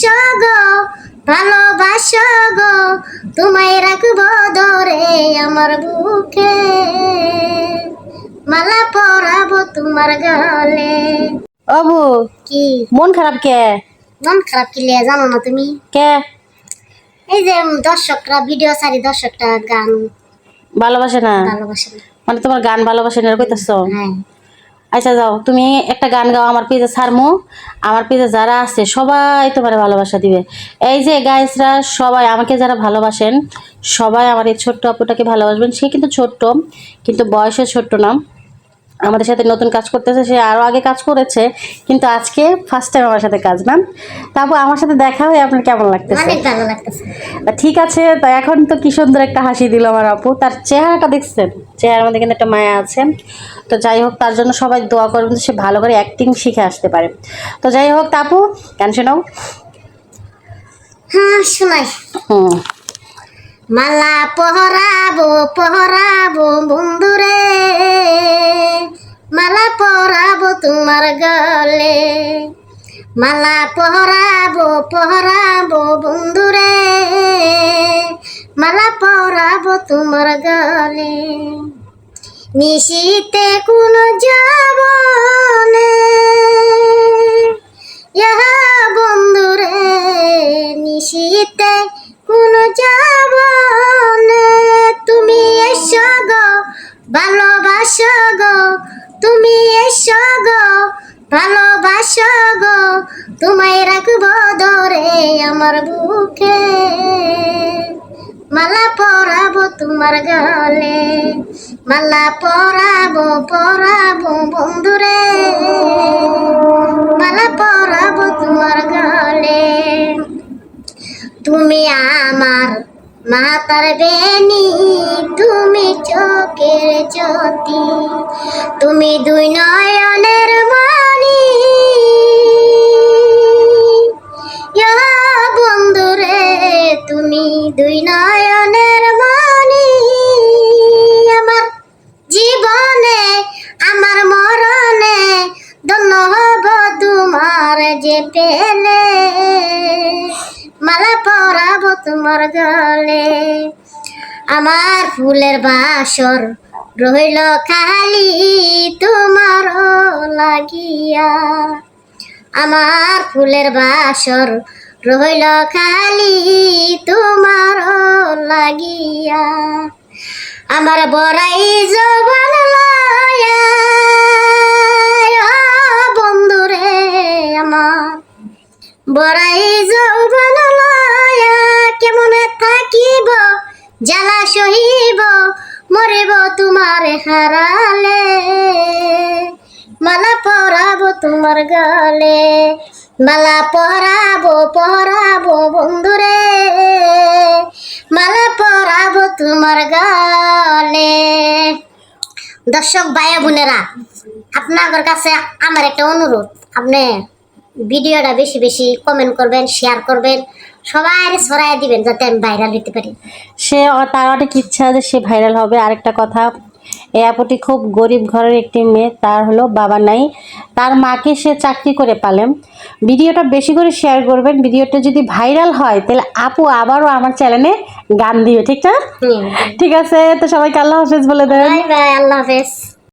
এসো গো ভালোবাসো গো তোমায় রাখব ধরে আমার বুকে। মালা পরাবো তোমার গলে। অবু কি? মন খারাপ কে? মন খারাপ কি লিয়ে জানো না তুমি? কে? এই যে দর্শকরা ভিডিও সারি দর্শকটা গান। ভালোবাসে না? ভালোবাসে না। মানে তোমার গান ভালোবাসে না কইতেছ? হ্যাঁ। আচ্ছা যাও, তুমি একটা গান গাও, আমার পেজে সারমু। আমার পেজে যারা আছে, সবাই তোমার ভালোবাসা দিবে। এই যে গাইসরা, সবাই আমাকে যারা ভালোবাসেন, সবাই আমার এই ছোট্ট আপুটাকে ভালোবাসবেন। সে কিন্তু ছোট্ট, কিন্তু বয়সে ছোট্ট না। আমাদের সাথে নতুন কাজ করতেছে সে আরও আগে কাজ করেছে কিন্তু আজকে ফার্স্ট টাইম আমার সাথে কাজ না তারপর আমার সাথে দেখা হয়ে আপনার কেমন লাগতেছে? ঠিক আছে তা এখন তো কি সুন্দর একটা হাসি দিল আমার আপু। তার চেহারাটা দেখছেন? চেহারার মধ্যে কিন্তু একটা মায়া আছে। তো যাই হোক তার জন্য সবাই দোয়া করবেন সে ভালো করে অ্যাক্টিং শিখে আসতে পারে। তো যাই হোক তা আপু গান শোনাও। হ্যাঁ শোনাই। হুম। মালা পহরাবো পহরাবো বন্ধুরে। তোমার গলে মালা পহরাবো পহরাবো বন্ধুরে। মালা পহরাবো তোমার গলে। মিশিতে কোন যাবনে তোমায় রাখব ধরে আমার বুকে। মালা পরাবো তোমার গলে, মালা পরাবো পরাবো বন্ধুরে। মালা পরাবো তোমার গলে। তুমি আমার মাতার বেনি, তুমি চোখের জ্যোতি। তুমি দুই নয়নের মানি নয়নের মানি আমার জীবনে, আমার মরণে ধন্য হব তোমার যে পেলে। মালা পরাবো তোমার গলে, আমার ফুলের বাসর রইল খালি তোমার লাগিয়া। আমার ফুলের বাসর রইল খালি তোমার লাগিয়া। আমার বড়াই জবান লয়া। বন্ধুরে আমার। বড়াই লয়া, কেমনে থাকিব? জ্বালা সহিব, মরিব তোমার হারালে। মালা পরাবো তোমার গলে। মালা পরাবো পরাবো বন্ধুরে। গলে দর্শক, ভাই বোনেরা, আপনাদের কাছে আমার একটা অনুরোধ। আপনি ভিডিওটা বেশি বেশি কমেন্ট করবেন শেয়ার করবেন, সবাই ছড়াই দিবেন যাতে আমি ভাইরাল হতে পারি। সে তার অনেক ইচ্ছা যে সে ভাইরাল হবে। আরেকটা কথা এই আপুটি খুব গরিব ঘরের একটি মেয়ে তার হলো বাবা নাই। তার মাকে সে চাকরি করে পালেন ভিডিওটা বেশি করে শেয়ার করবেন। ভিডিওটা যদি ভাইরাল হয় তাহলে আপু আবারও আমার চ্যানেলে গান দিবে ঠিক না? ঠিক আছে তো সবাইকে আল্লাহ হাফেজ বলে দেবেন বাই বাই আল্লাহ হাফেজ।